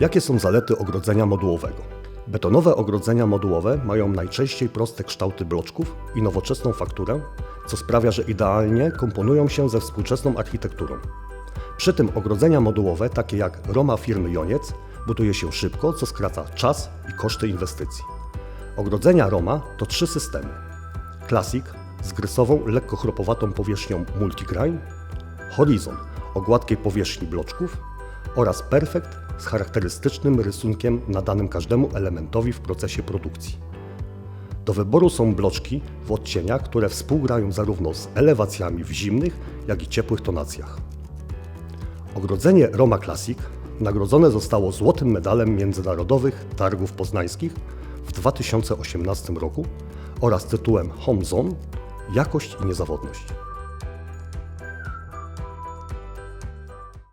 Jakie są zalety ogrodzenia modułowego? Betonowe ogrodzenia modułowe mają najczęściej proste kształty bloczków i nowoczesną fakturę, co sprawia, że idealnie komponują się ze współczesną architekturą. Przy tym ogrodzenia modułowe, takie jak Roma firmy Joniec, buduje się szybko, co skraca czas i koszty inwestycji. Ogrodzenia Roma to trzy systemy. Classic z grysową, lekko chropowatą powierzchnią multigrain, Horizon o gładkiej powierzchni bloczków oraz Perfect z charakterystycznym rysunkiem nadanym każdemu elementowi w procesie produkcji. Do wyboru są bloczki w odcieniach, które współgrają zarówno z elewacjami w zimnych, jak i ciepłych tonacjach. Ogrodzenie Roma Classic nagrodzone zostało złotym medalem międzynarodowych targów poznańskich w 2018 roku oraz tytułem Home Zone Jakość i niezawodność.